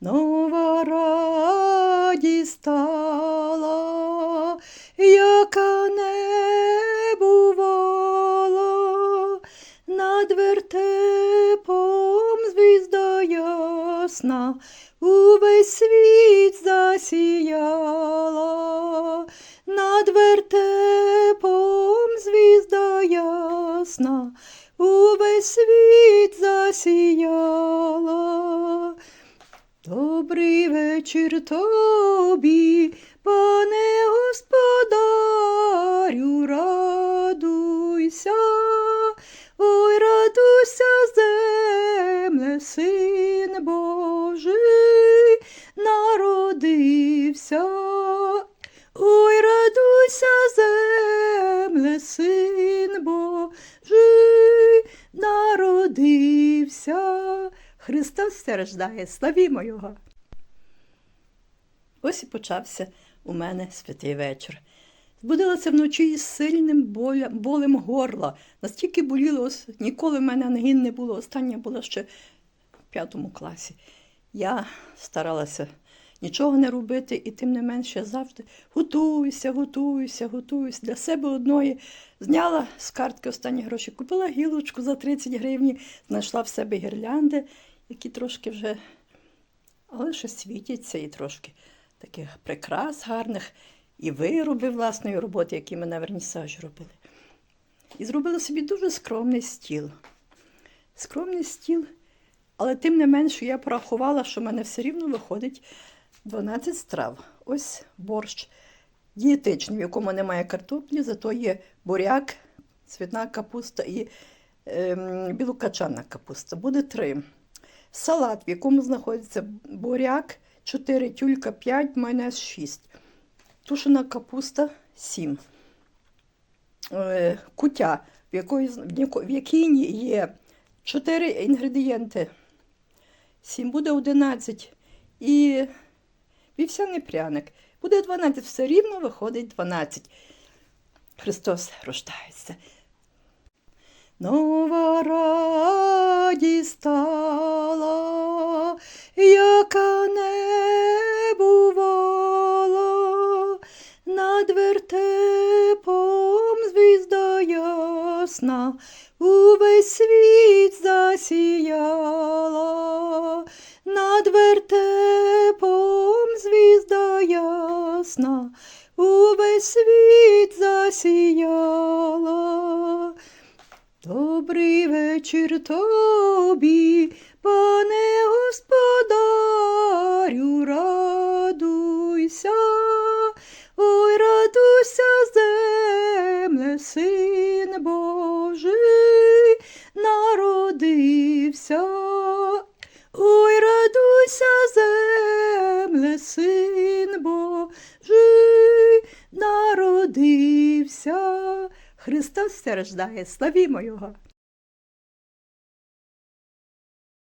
нова радість стала, яка не бувала, над вертепом звізда ясна, увесь світ засіяла, над вертепом звізда ясна, увесь світ засіяла. Добрий вечір тобі, пане господарю, радуйся, ой, радуйся, земле, син Божий народився. Ой, радуйся, земле, син Божий народився. Христос страждає, славімо Його. Ось і почався у мене святий вечір. Збудилася вночі із сильним болем горла. Настільки боліло, ніколи в мене ангін не було. Остання була ще в п'ятому класі. Я старалася нічого не робити, і тим не менше завжди готуюся, готуюся, готуюся. Для себе одної зняла з картки останні гроші, купила гілочку за 30 гривень, знайшла в себе гірлянди, які трошки вже, але ще світяться і трошки таких прикрас гарних, і вироби власної роботи, які ми на вернісажі робили. І зробила собі дуже скромний стіл. Скромний стіл, але тим не менше я порахувала, що в мене все рівно виходить 12 страв. Ось борщ дієтичний, в якому немає картоплі, зато є буряк, цвітна капуста і ем, білокачана капуста. Буде три. Салат, в якому знаходиться буряк 4, тюлька 5, майонез 6. Тушена капуста 7. Е, кутя, в, якої, в, якій є 4 інгредієнти. 7 буде 11. І вівсяний пряник. Буде 12, все рівно виходить 12. Христос рождається. Нова радість яка не бувала, над вертепом звізда ясна, увесь світ засіяла, над вертепом звізда ясна, увесь світ засіяла. Добрий вечір тобі, пане господарю, радуйся, ой, радуйся, земле, син Божий народився. Ой, радуйся, земле, син Божий народився. Христос страждає, славімо Його.